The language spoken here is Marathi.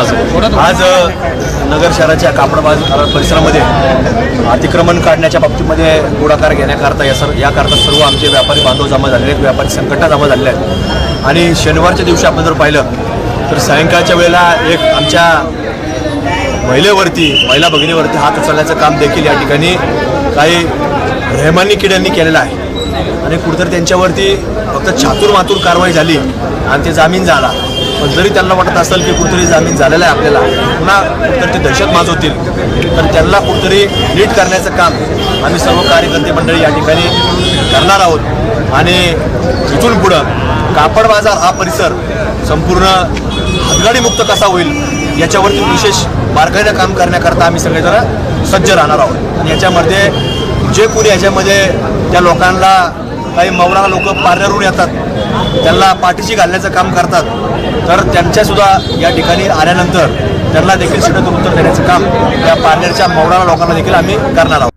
माझं आज नगर शहराच्या कापड बाजार परिसरामध्ये अतिक्रमण काढण्याच्या बाबतीमध्ये पुढाकार घेण्याकरता या सर याकरता सर्व आमचे व्यापारी बांधव जमा झालेले आहेत व्यापारी संकटा जमा झालेल्या आहेत. आणि शनिवारच्या दिवशी आपण जर पाहिलं तर सायंकाळच्या वेळेला एक आमच्या महिलेवरती महिला भगिनीवरती हात उचलण्याचं काम देखील या ठिकाणी काही रहमानी किड्यांनी केलेलं आहे. आणि कुठेतरी त्यांच्यावरती फक्त छातूर मातूर कारवाई झाली आणि ते जामीन झाला. पण जरी त्यांना वाटत असेल की कुठेतरी जामीन झालेला आहे आपल्याला पुन्हा कुठेतरी ते दहशत माजवतील तर त्यांना कुठेतरी नीट करण्याचं काम आम्ही सर्व कार्यकर्ते मंडळी या ठिकाणी करणार आहोत. आणि इथून पुढं कापड बाजार हा परिसर संपूर्ण हातगाडीमुक्त कसा होईल याच्यावरती विशेष बारकाईनं काम करण्याकरता आम्ही सगळेजण सज्ज राहणार आहोत. आणि याच्यामध्ये जे कोणी याच्यामध्ये त्या लोकांना काही मौरा लोक पार्लरहून येतात. त्यांना पाठीशी घालण्याचं काम करतात. तर त्यांच्यासुद्धा या ठिकाणी आल्यानंतर त्यांना देखील सिडत उत्तर देण्याचं काम या पार्लरच्या मौराला लोकांना देखील आम्ही करणार आहोत.